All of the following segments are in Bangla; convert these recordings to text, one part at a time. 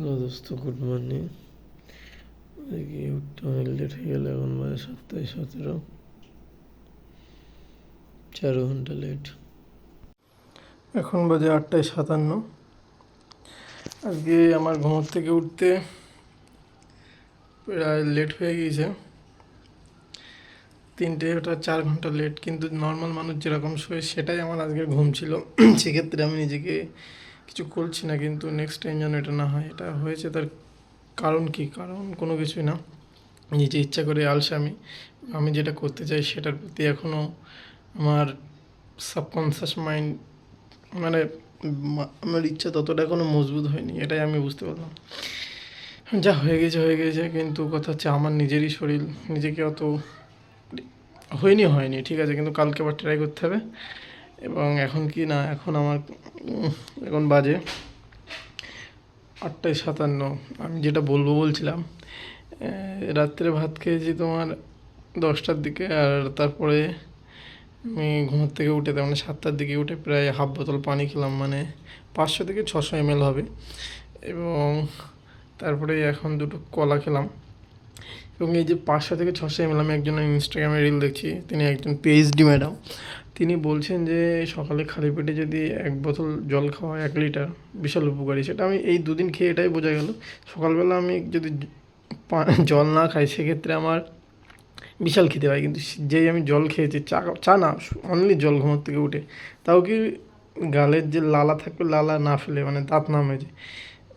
হ্যালো দোস্ত গুড মর্নিং দেখি, উঠতে অনেক লেট হয়ে গেল, এখন বাজে সাতটায় সতেরো। চার ঘণ্টা লেট এখন বাজে আটটায় সাতান্ন। আজকে আমার ঘুমোর থেকে উঠতে প্রায় লেট হয়ে গিয়েছে। তিনটে ওটা চার ঘণ্টা লেট কিন্তু নর্মাল মানুষ যেরকম শোয়, সেটাই আমার আজকের ঘুম ছিল। সেক্ষেত্রে আমি নিজেকে কিছু করছি না, কিন্তু নেক্সট টাইম যেন এটা না হয়, এটা হয়েছে তার কারণ কি? কারণ কোনো কিছুই না। নিজে ইচ্ছা করে আলসামি আমি আমি যেটা করতে চাই সেটার প্রতি এখনও আমার সাবকনসিয়াস মাইন্ড মানে আমার ইচ্ছা ততটা এখনও মজবুত হয়নি, এটাই আমি বুঝতে পারলাম। যা হয়ে গেছে হয়ে গেছে, কিন্তু কথা হচ্ছে আমার নিজেরই শরীর, নিজেকে অত, হয়নি হয়নি, ঠিক আছে, কিন্তু কালকে আবার ট্রাই করতে হবে। এবং এখন কি না, এখন আমার এখন বাজে আটটায় সাতান্ন। আমি যেটা বলব বলছিলাম রাত্রে ভাত খেয়েছি তোমার দশটার দিকে আর তারপরে আমি ঘুমোর থেকে উঠে, তার মানে সাতটার দিকে উঠে প্রায় হাফ বোতল পানি খেলাম মানে পাঁচশো থেকে ছশো এমএল হবে। এবং তারপরে এখন দুটো কলা খেলাম। এবং এই যে পাঁচশো থেকে ছশো এমএল আমি একজন ইনস্টাগ্রামে রিল দেখছি, তিনি একজন পিএইচডি ম্যাডাম তিনি বলছেন যে, সকালে খালি পেটে যদি এক বোতল জল খাওয়া এক লিটার বিশাল উপকারী। সেটা আমি এই দুদিন খেয়ে এটাই বোঝা গেল। সকালবেলা আমি যদি জল না খাই, সেক্ষেত্রে আমার বিশাল খেতে হয় কিন্তু যেই আমি জল খেয়েছি, চা চা না অনলি জল ঘুমোর থেকে উঠে, তাও কি গালের যে লালা থাকবে, লালা না ফেলে মানে দাঁত না মেজে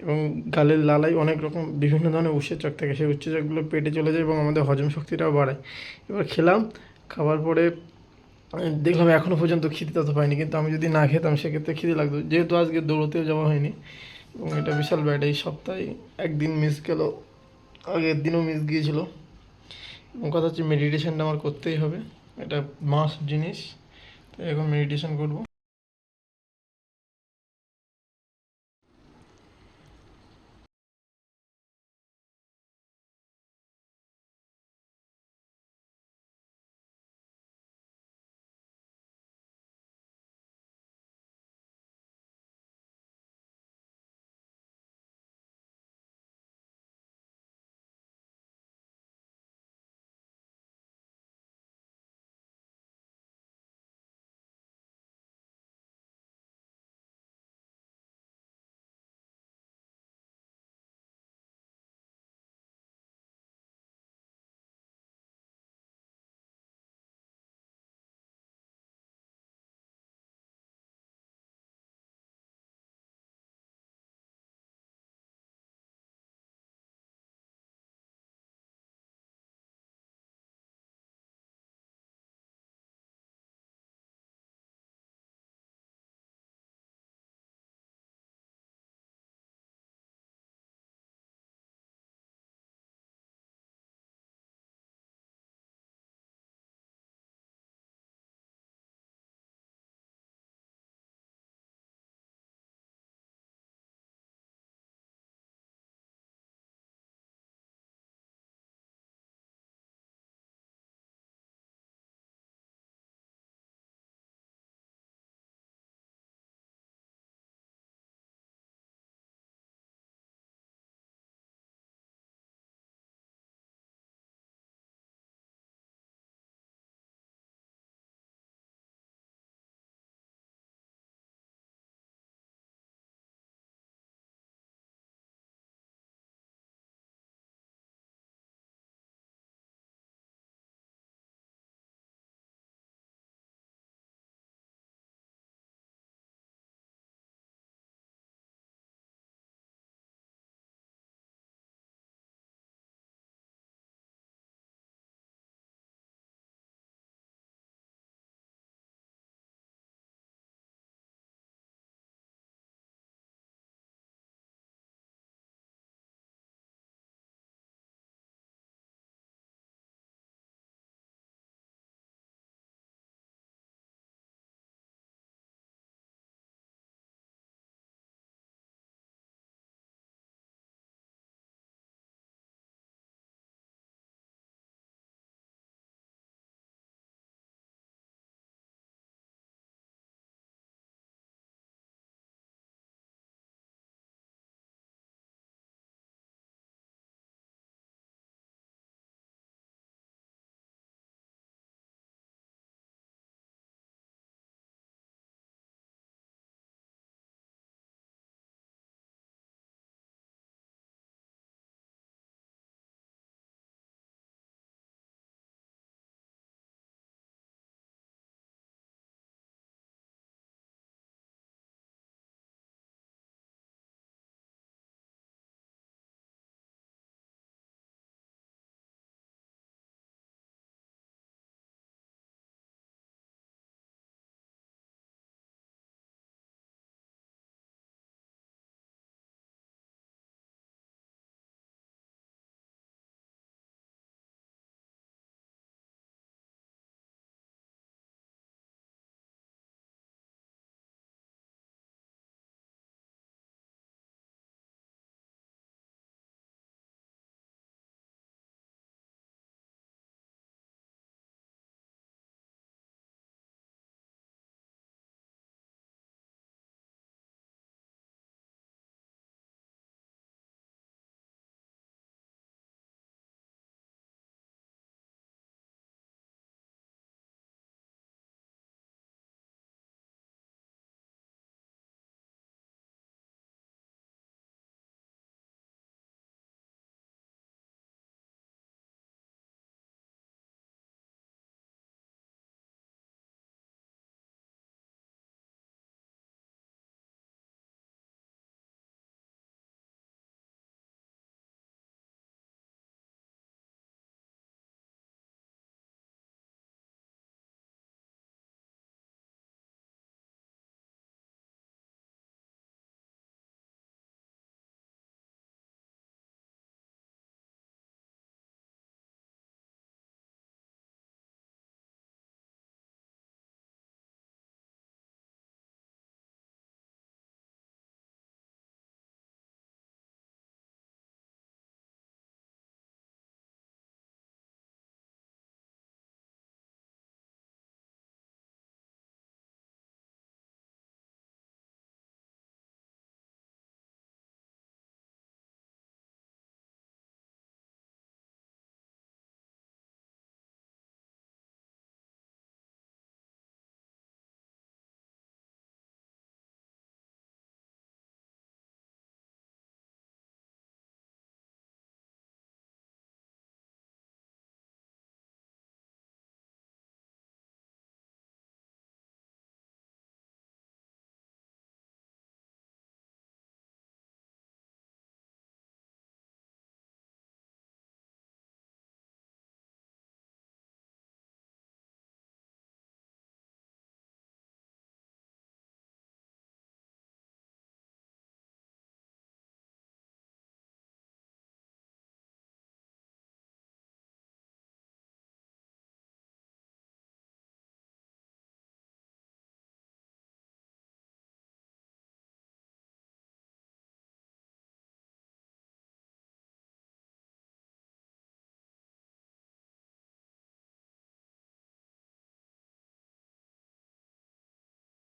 এবং গালের লালাই অনেক রকম বিভিন্ন ধরনের উৎসেচক থাকে। সেই উৎসেচকগুলো পেটে চলে যায় এবং আমাদের হজম শক্তিটাও বাড়ায়। এবার খেলাম খাবার পরে দেখলাম এখনও পর্যন্ত খিদে তত পাইনি। কিন্তু আমি যদি না খেতাম, সেক্ষেত্রে খিদে লাগতো। যেহেতু আজকে দৌড়তেও যাওয়া হয়নি, এবং এটা বিশাল ব্যাড। এই সপ্তাহে একদিন মিস গেল, আগের দিনও মিস গিয়েছিল। এবং কথা হচ্ছে মেডিটেশনটা আমার করতেই হবে। এটা মাস জিনিস। তো এখন মেডিটেশন করব।